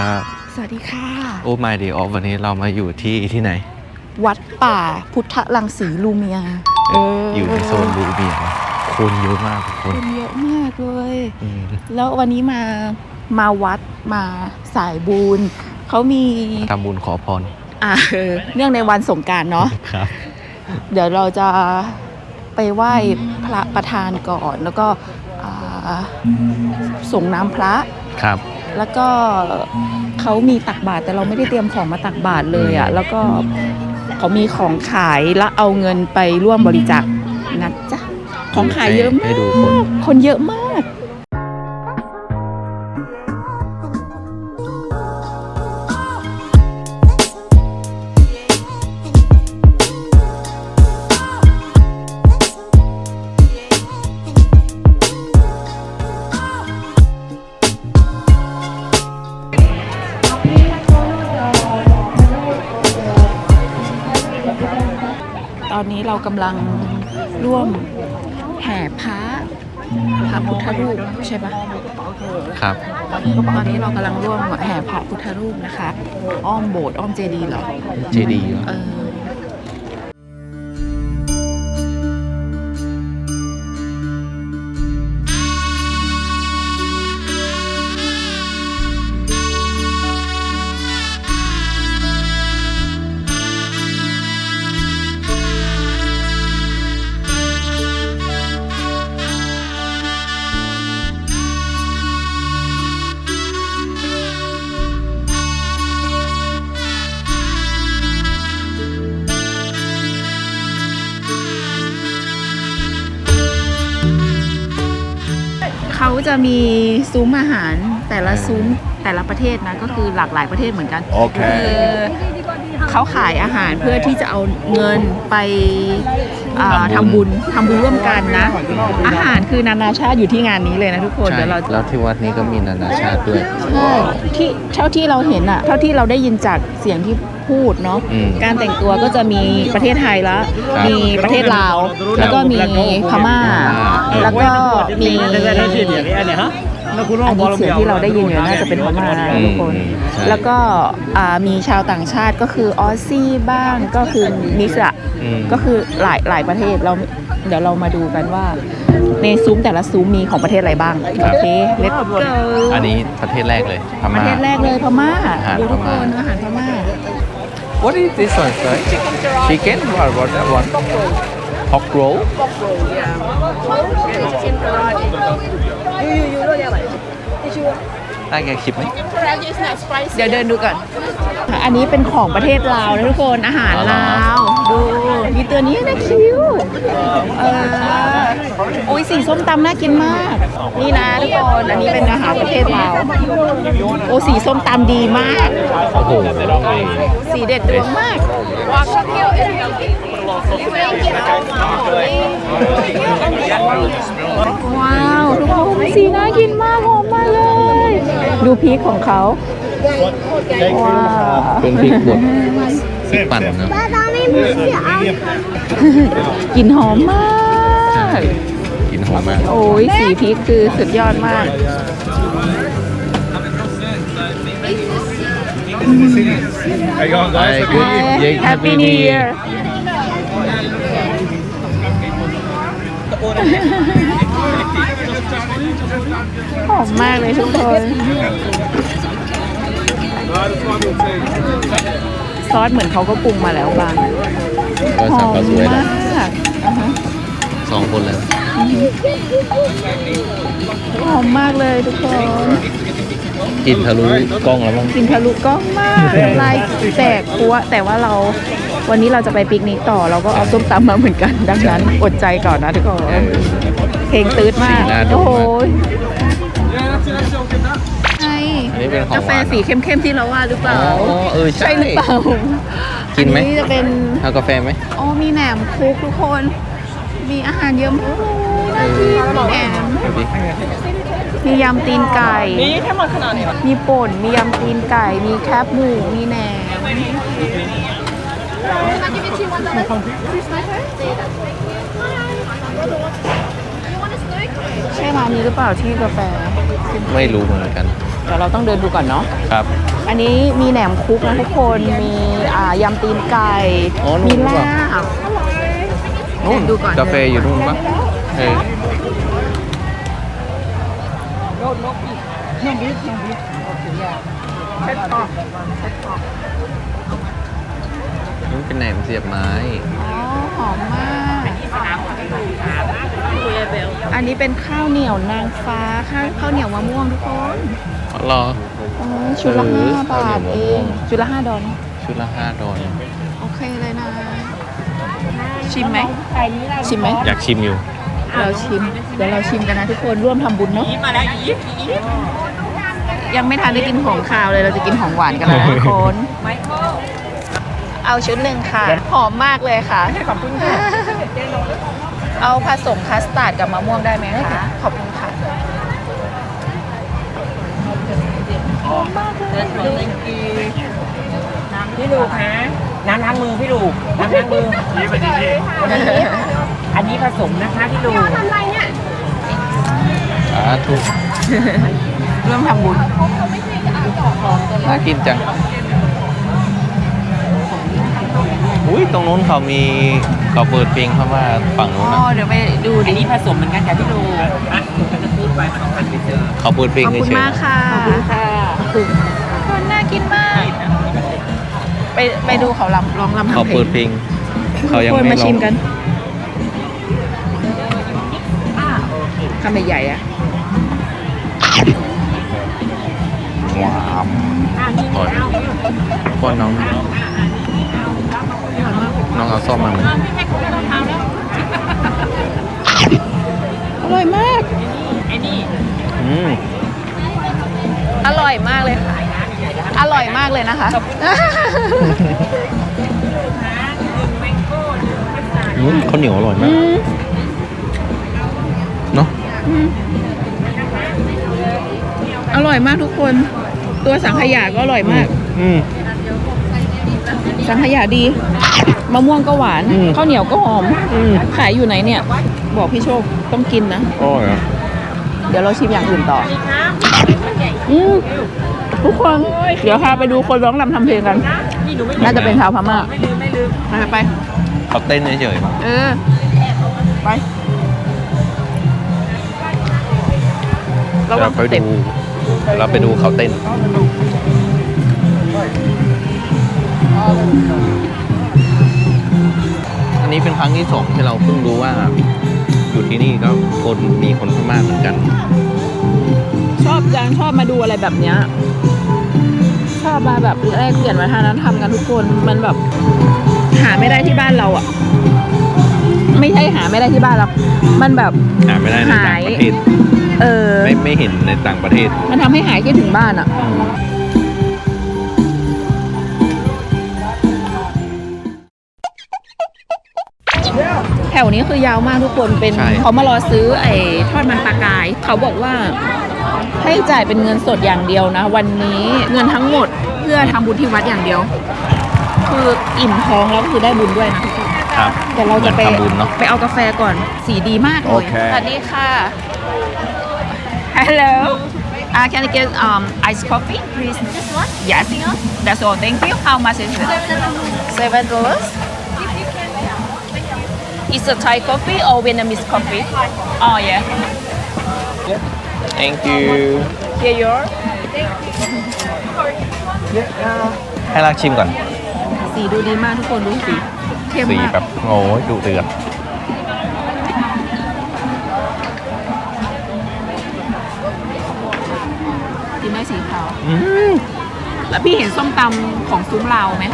ครับ สวัสดีค่ะ โอ้ไม่ดีออฟวันนี้เรามาอยู่ที่ที่ไหน วัดป่าพุทธลังสีลูเมีย เอยู่ในโซนรูเบียร์คนเยอะมากทุกคคนนเยอะมากเลย อืมแล้ววันนี้มามาวัดมาสายบุญเขามีทำบุญขอพรอ่าเออเนื่องในวันสงกรารเนาะ ครับ เดี๋ยวเราจะไปไหว้พระประธานก่อน แล้วก็อ่าส่งน้ำพระ ครับ แล้วก็เขามีตักบาตรแต่เราไม่ได้เตรียมของมาตักบาตรเลยอะ่ะ แล้วก็เขามีของขายแล้วเอาเงินไปร่วมบริจาคนะจ๊ะของขายเยอะมาให้กดูคน คนเยอะมาก อนนี้เรากำลังร่วมแห่พระพระพุทธรูปใช่ปะครับ ตอนนี้เรากำลังร่วมแห่พระพุทธรูปนะคะ อ้อมโบสถ์อ้อมเจดีย์เหรอ เจดีย์เออเขา จะมีซุ้มอาหารแต่ละซุ้มแต่ละประเทศนะก็คือหลากหลายประเทศเหมือนกันโอเค คือเขาขายอาหารเพื่อที่จะเอาเงินไปอ่าทำบุญทำบุญทำบุญร่วมกันนะ อาหารคือนานาชาติอยู่ที่งานนี้เลยนะทุกคนใช่เดี๋ยวเรา แล้วที่วัดนี้ก็มีนานาชาติด้วย ใช่ที่เท่าที่เราเห็นอะเท่าที่เราได้ยินจากเสียงที่ พูดเนาะอืมการแต่งตัวก็จะมีประเทศไทยแล้วครับมีประเทศลาว แล้วก็มีพม่า แล้วก็มี อันนี้เสียงที่เราได้ยินอยู่น่าจะเป็นพม่านะทุกคน อืมใช่ แล้วก็อ่ามีชาวต่างชาติก็คือออสซี่บ้างก็คือมิกซ์อะอืม ก็คือหลายหลายประเทศเราเดี๋ยวเรามาดูกันว่า ในซุ้มแต่ละซุ้มมีของประเทศอะไรบ้างโอเค let's go อันนี้ประเทศแรกเลยพประม่าเทศแรกเลยพม่าอาหารดูทุกพคม่า นอาหารพม่า What is this one, sir? Chicken What Chicken or what uh, that one? Pork roll. Pork roll? Yeah. Pork chicken. You, you, you know that one. Did you... ได้แกคลิปไหมเดี๋ยวเดินดูก่อน อันนี้เป็นของประเทศลาวนะทุกคน อาหารลาว ดู มีตัวนี้นะคิวเออโอ้ยสีส้มตำน่ากินมาก นี่นะทุกคน อันนี้เป็นอาหารประเทศลาว โอ้สีส้มตำดีมาก โอ้โหสีเด็ดดวงมากว้าว ทุกคนสีน่ากินมากหอมมากเลย ดูพริกของเขาว้าวเป็นพริกบดพริกปั่นเนอะกลิ่นหอมมากกลินหอมมาก โอ้ยสีพริกคือสุดยอดมาก I good yeah, Happy New Year หอมมากเลยทุกคนซอสเหมือนเขาก็ปรุงมาแล้วบางก็หสั่องมก็สวยมาแล้วกอ่าฮะสองคนแล้วหอมมากเลยทุกคนกินทะลุกล้องแล้วมั้งกินทะลุกล้องมากลายแตกปัวแต่ว่าเรา วันนี้เราจะไปปิกนิกต่อเราก็เอาส้มตำมาเหมือนกัน ดังนั้นอดใจก่อนนะทุกคนเออเพลงตืดมากสีหน้าดูโอ้โหมากใช่อันนี้เป็นของกาแฟหวานเหรอสีเข้มๆที่เราว่าหรือเปล่าอ๋อเออใช่ใช่หรือเปล่ากินไหมอันี้จะเป็นเอากาแฟไหมอ๋อมีแหนมคุกทุกคน มีอาหารเยอะมากน่ากินมีแหนมดูดิมียำตีนไก่มีป่นมียำตีนไก่ มีแคบหมูมีแหนม ใช่ร้านนี้หรือเปล่าที่กาแฟ ไม่รู้เหมือนกัน เดี๋ยวเราต้องเดินดูก่อนเนาะ ครับ อันนี้มีแหนมคุกนะทุกคน มีอ่ายำตีนไก่ อ๋อนู่มีนหรือเปลาล่า บ นู่นดูก่อน กาแฟอยู่นู่นปะเออนี่ เป็นแหนมเสียบไม้ อ๋อหอมมาก อันนี้เป็นข้าวเหนียวนางฟ้าข้าวข้าวเหนียวมะม่วงทุกคนอ๋อเหรอ อ๋อชุดละเอห้าอบาทข้าวเหนียวมะเอม่วง งชุดละห้าดอลชุดละห้าดอลโอเคเลยนะ ชิมไหม ชิมไหมอยากชิมอยู่ เราชิม เดี๋ยวเราชิมกันนะทุกคนร่วมทำบุญเนาะยังไม่ทันได้กินของคาวเลยเราจะกินของหวานกันแล้วนะทุกคนเอาชุดหนึ่งค่ะ หอมมากเลยค่ะ ขอบคุณค่ะ เอาผสมคัสตาร์ดกับมะม่วงได้ไหมคะ ขอบคุณค่ะพี่ลูกฮะน้ำล้างมือพี่ลูกน้ำล้างมือนี่ไปดีอันนี้ผสมนะคะพี่ลูกสาธุร่วมทำบุญน่ากินจัง อุ้ยตรงนู้นเขามีเขาเปิดเพลงเข้ามาฝั่งนู้นอ๋อนะเดี๋ยวไปดูอันดินี้ผสมเหมือนกันจ้ะพี่ลูกอะผมจะพูดไปสองพันไปเจอเขาเปิดเพลงขอบคุณเฉยมากค่ะขอบคุณค่ะคนน่ากินมาก ไปไปดูเขาลำลองลำๆเขาทำเพลเปิดงเพลงเขายังคนไม่มาร้อชิงมกันคำใหญ่ๆอะว้าวขอป้อนน้องห น่อยน้องเอาซ่อมมาไหมอร่อยมากไอ้นี่อืมอร่อยมากเลยค่ะ อร่อยมากเลยนะคะ อืมข้าวเหนียวอร่อยมาอืกมเนาะอืมอร่อยมากทุกคน ตัวสังขยาก็อร่อยมาก อืมสังขยาดี มะม่วงก็หวานอืม ข้าวเหนียวก็หอม อืมขายอยู่ไหนเนี่ย บอกพี่โชคต้องกินนะอร่อยอะเดี๋ยวเราชิมอย่างอื่นต่อ อืมทุกคน เดี๋ยวพาไปดูคนร้องรำทำเพลงกัน น่าจะเป็นชาวพม่าไม่ลืมไม่ลืมไปไปเขาเต้นเฉยเออ ไปๆระวัเรางไปเต็ม ดูเราไปดูเขาเต้นอั นนี้เป็นครั้งที่สองที่เราเพิ่งรู้ว่า อยู่ที่นี่ก็คนมีคนพม่าเหมือนกัน ชอบยังชอบมาดูอะไรแบบเนี้ยชอบมาแบบแลกเปลี่ยนวัฒนธรรมกันทุกคนมันแบบ หาไม่ได้ที่บ้านเราอะ ไม่ใช่หาไม่ได้ที่บ้านเรา มันแบบหาไม่ได้ในต่างประเทศเออไม่ไม่เห็นในต่างประเทศ มันทำให้หายคิดถึงบ้านอะ วนี้คือยาวมากทุกคนเป็นเขามารอซื้อไอ้ทอดมันปลากาย เขาบอกว่าให้จ่ายเป็นเงินสดอย่างเดียวนะ วันนี้เงินทั้งหมดเพื่อทำบุญที่วัดอย่างเดียว คืออิ่มท้องแล้วก็คือได้บุญด้วยนะทุกคนครับแต่เราจะไปหมือนทำบุญเนาะ ไปเอากาแฟก่อนสีดีมากเลยโอเค สวัสดีค่ะ Hello uh, can I get um iced coffee please this one yes that's all thank you how much is it seven dollars Is a Thai coffee or Vietnamese coffee? Oh yeah. thank you Here you are. ให้รักชิมก่อน สีดูดีมากทุกคนดูสีเข้มสีมากแบบโอ้ยดุเดือดกินได้สีขาว อืมแล้วพี่เห็นส้มตำของซุ้มลาวไหม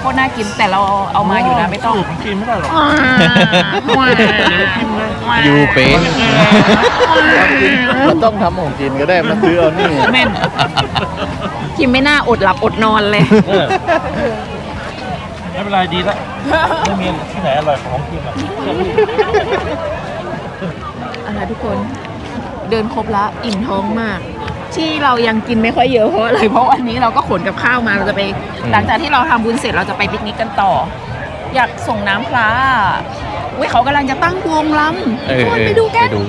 โคตรน่ากินแต่เราเอามาอยู่นะไม่ต้องกินไม่ได้หรอกยูเป็นมันต้องทำของจีนก็ได้มาซื้อเอานี่แม่นกินไม่น่าอดหลับอดนอนเลยไม่เป็นไรดีแล้วไม่มีที่ไหนอร่อยของกินหรอกอะไรทุกคน เดินครบละอิ่มท้องมาก ที่เรายังกินไม่ค่อยเยอะเพราะอะไรเพราะวันนี้เราก็ขนกับข้าวมาเราจะไปอืมหลังจากที่เราทำบุญเสร็จเราจะไปปิกนิกกันต่อ อยากส่งน้ำพระอุ้ยเขากำลังจะตั้งวงลำเออทุกคนเออไปดูกัไปนดู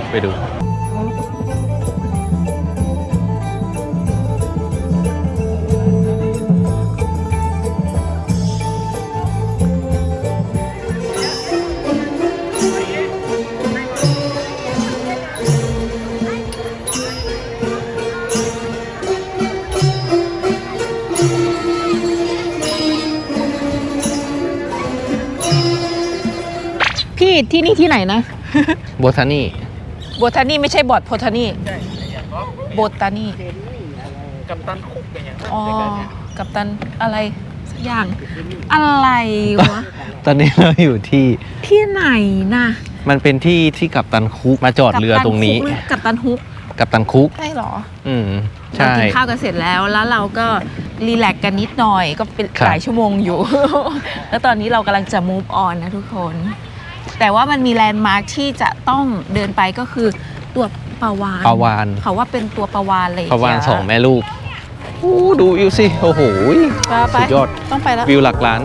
ดูพี่ที่นี่ที่ไหนนะ โบทานี่โบทานี่ไม่ใช่บอดโพทานี่โบทานี่กับตันคุกอย่างเงี้ยอ๋อกับตันอะไรสักอย่างอะไรวะ ตอนนี้เราอยู่ที่ที่ไหนนะมันเป็นที่ที่กัปตันคุกมาจอดเรือตรงนี้ กับตันฮุกกัปตันคุกใช่เหรอ อืมเราใช่กินข้าวกันเสร็จแล้วแล้วเราก็รีแลกซ์กันนิดหน่อยก็เป็นครับหลายชั่วโมงอยู่ แล้วตอนนี้เรากำลังจะ move on นะทุกคน แต่ว่ามันมีแลนด์มาร์คที่จะต้องเดินไปก็คือตัวปลาวานปลาวาน เขาว่าเป็นตัวปลาวานเลยปลาวานสองแม่ลูกโอ้ดูวิวสิ โอ้โห ไปสุดยอด ต้องไปแล้ว วิวหลักล้าน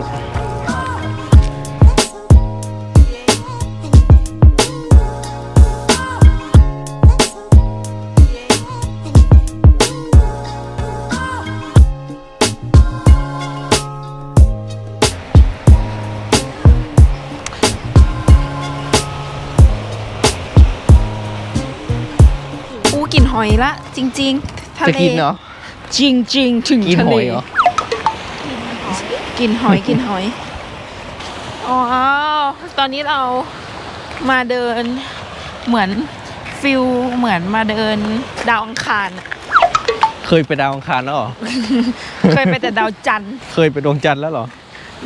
กินหอยละ จริงๆทะจะเลกินเนาะจริงๆถึงกินทะหเลอยเหรอ กินหอยกินหอยอ๋อตอนนี้เรามาเดินเหมือนฟิลเหมือนมาเดินดาวอังคารอะเคยไปดาวอังคารแล้วเหรอ เคยไปแต่ดาวจันทร์ เคยไปดวงจันทร์แล้วเหรอ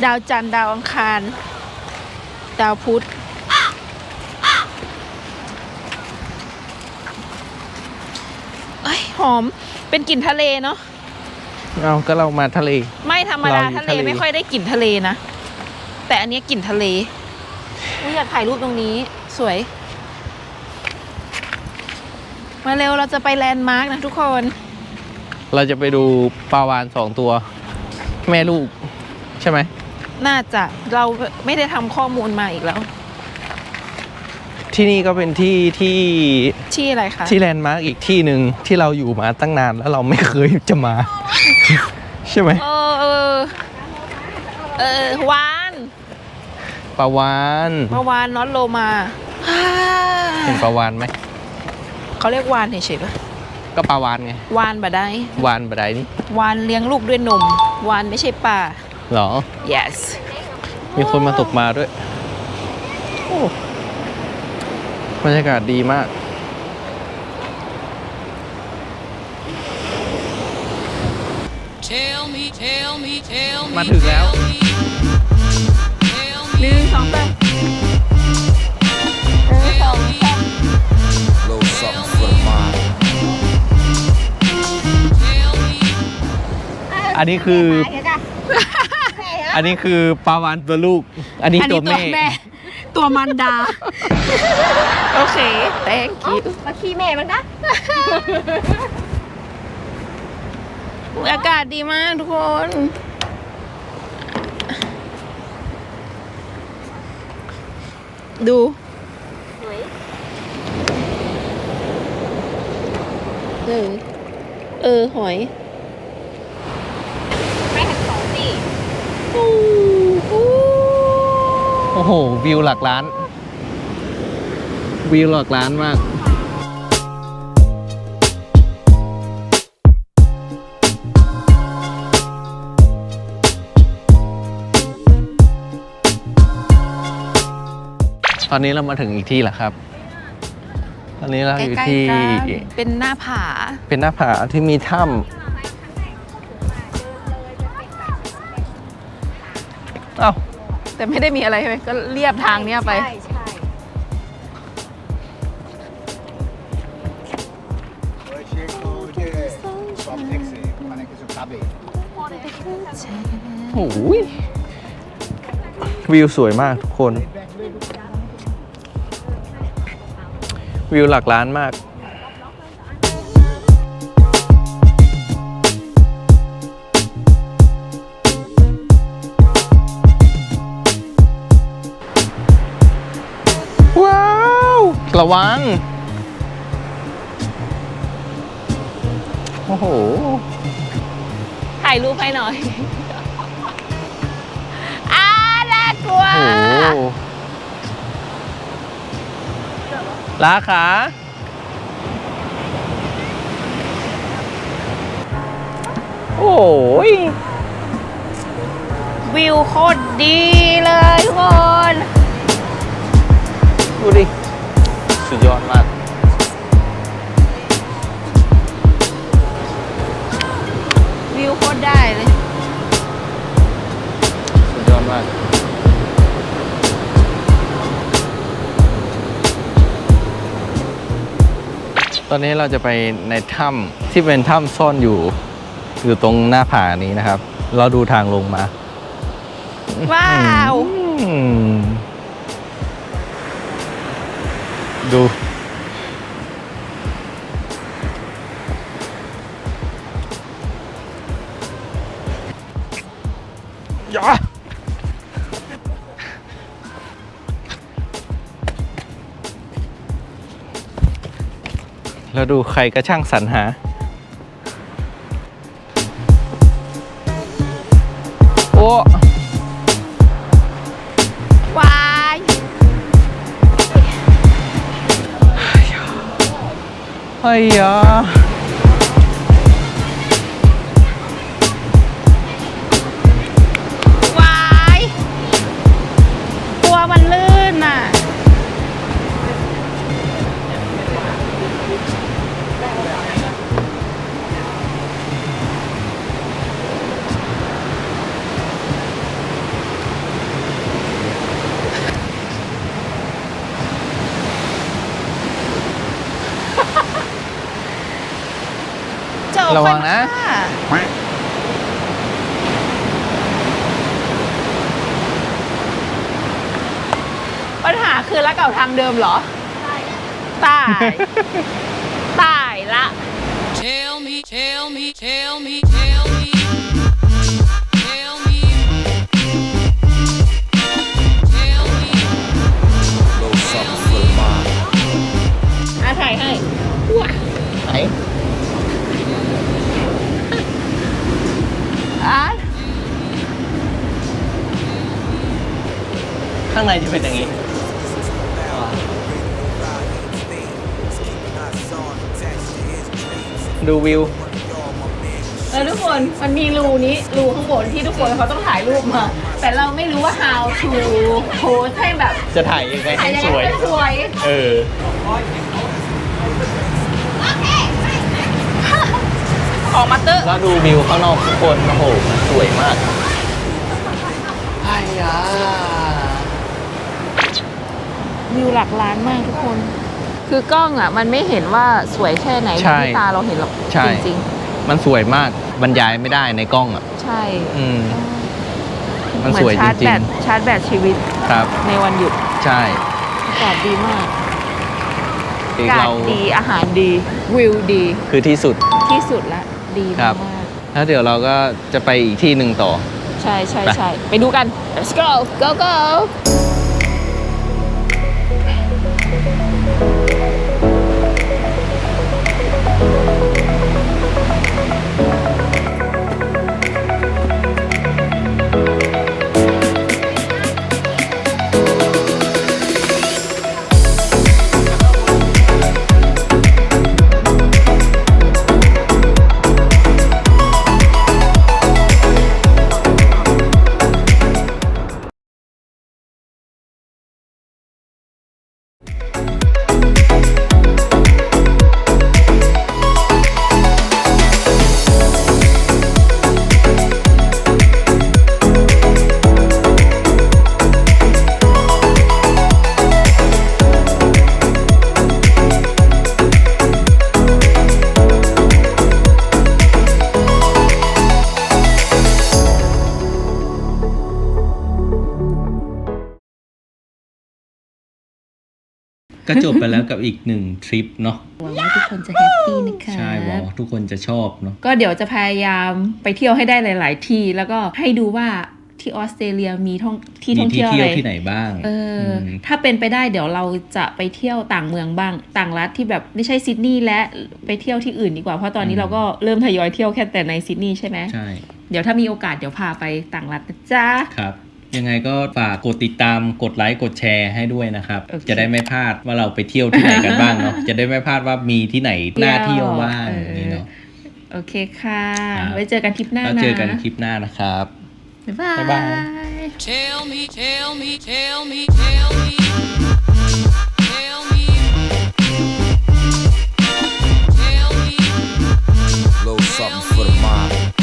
ดาวจันทร์ดาวอังคาร ดาวพุธ เอ้ย หอม เป็นกลิ่นทะเลเนาะเอาก็เรามาทะเล ไม่ธรรมดาเราอยู่ทะเลทะเล ไม่ค่อยได้กลิ่นทะเลนะ แต่อันเนี้ยกลิ่นทะเลอุ๊ยอยากถ่ายรูปตรงนี้สวย มาเร็วเราจะไปแลนด์มาร์กนะทุกคน เราจะไปดูปลาวานสองตัว แม่ลูก ใช่ไหม น่าจะเราไม่ได้ทำข้อมูลมาอีกแล้ว ที่นี่ก็เป็นที่ที่ที่อะไรคะ ที่แลนด์มาร์กอีกที่หนึ่งที่เราอยู่มาตั้งนานแล้วเราไม่เคยจะมา ใช่ไหมเออ เออ เออวานปลาวานเมื่อวานน็อตโลมาเห็นปลาวานไหมเขาเรียกวานเฉยๆปะก็ปลาวานไงวานบ่ได้วานบดายนี่วานเลี้ยงลูกด้วยนมวานไม่ใช่ปลาเหรอ yes มีคนมาตกมาด้วย โอ้ บรรยากาศดีมาก มาถึงแล้วหนึ่งสองสาม Little something for the mind. อันนี้คืออันนี้คือปลาวานตัวลูก อันนี้อันตันี้วตัวแม่แม่ ตัวมันดา โอเค thank you มาขี้แม่มั้งนะอุ๊ยอากาศดีมากทุกคน ดูเออเออ หอย ไม่หันสองสี่อู้หูโอ้โห วิวหลักล้าน วิวหลักล้านมากตอนนี้เรามาถึงอีกที่แล้วครับ ตอนนี้เราอยู่ใกล้ที่ๆกันเป็นหน้าผา เป็นหน้าผาที่มีถ้ำเอ้า แต่ไม่ได้มีอะไรใช่ไหมก็เรียบทางเนี้ยไป ใช่ใช่โอ้โหวิวสวยมากทุกคน วิวหลักล้านมาก ระวัง โอ้โห ถ่ายรูปให้หน่อยอ้าน่ากลัว โอ้โหลาขาโอ้ยวิวโคตรดีเลยทุกคน ดูดิสุด ยอดมาก วิวโคตรได้เลย สุดยอดมากตอนนี้เราจะไปในถ้ำที่เป็นถ้ำซ่อนอยู่ อยู่ตรงหน้าผานี้นะครับ เราดูทางลงมา ว้าว อืม ดูยาแล้วดูใครก็ช่างสรรหาโอ้ เฮ้ ระวังนะค่ปัญหาคือแล้วเก่าทางเดิมเหรอ ตาย ตายละ Tell me, tell me, tell me, tell me, วิว เออทุกคนมันมีรูนี้รูข้างบนที่ทุกคนเขาต้องถ่ายรูปมา แต่เราไม่รู้ว่า how to post ให้แบบจะถ่ายยังไงถ่าให้ยยังสไงวย ให้สวย เออ ออกมาตึ๊ะแล้วดูวิวข้างนอกทุกคนโอ้โหมันสวยมากไอ้ยาวิวหลักล้านมากทุกคน คือกล้องอะมันไม่เห็นว่าสวยแค่ไหนใช่ที่ตาเราเห็นหรอกใช่ จริงมันสวยมากบรรยายไม่ได้ในกล้องอะ ๆ ใช่อืม มันเหมืสอวยนจชาร์จริแบงตชาร์จแบตชีวิตๆ ครับ ในวันหยุดใช่อากาศดีมากอีอากกาศเราดีอาหารดีวิวดีคือที่สุด ที่สุดละดีครัมากบแล้วเดี๋ยวเราก็จะไปอีกที่หนึ่งต่อใช่ใช่ไป ใช่ไปดูกัน let's go go go ก็จบไปแล้วกับอีกหนึ่งทริปเนาะหวังว่าทุกคนจะแฮปปี้นะคะใช่หวังว่าทุกคนจะชอบเนาะก็เดี๋ยวจะพยายามไปเที่ยวให้ได้หลาย ๆ ที่ แล้วก็ให้ดูว่าที่ออสเตรเลียมีท่องที่มีท่องที่เที่ยวเที่ยวอะไรที่ไหนบ้าง เอออมถ้าเป็นไปได้เดี๋ยวเราจะไปเที่ยวต่างเมืองบ้าง ต่างรัฐที่แบบไม่ใช่ซิดนีย์และไปเที่ยวที่อื่นดีกว่า เพราะตอนนี้เราก็เริ่มทยอยเที่ยวแค่แต่ในซิดนีย์ใช่ไหมใช่ เดี๋ยวถ้ามีโอกาสเดี๋ยวพาไปต่างรัฐนะจ๊ะ ครับ ยังไงก็ฝากกดติดตามกดไลค์กดแชร์ให้ด้วยนะครับ โอเคจะได้ไม่พลาดว่าเราไปเที่ยวที่ไหนกันบ้างเนาะ จะได้ไม่พลาดว่ามีที่ไหนน่าเที่ยวบ้างเอออ ย่างนี้เนาะ โอเคค่ะ ครับ ไว้เจอกันทริปหน้าแล้วนะเจอกันคลิปหน้านะครับ บ๊ายบายบ๊ายบาย Tell me, tell me, tell me, tell me. Tell me. Tell me. little something,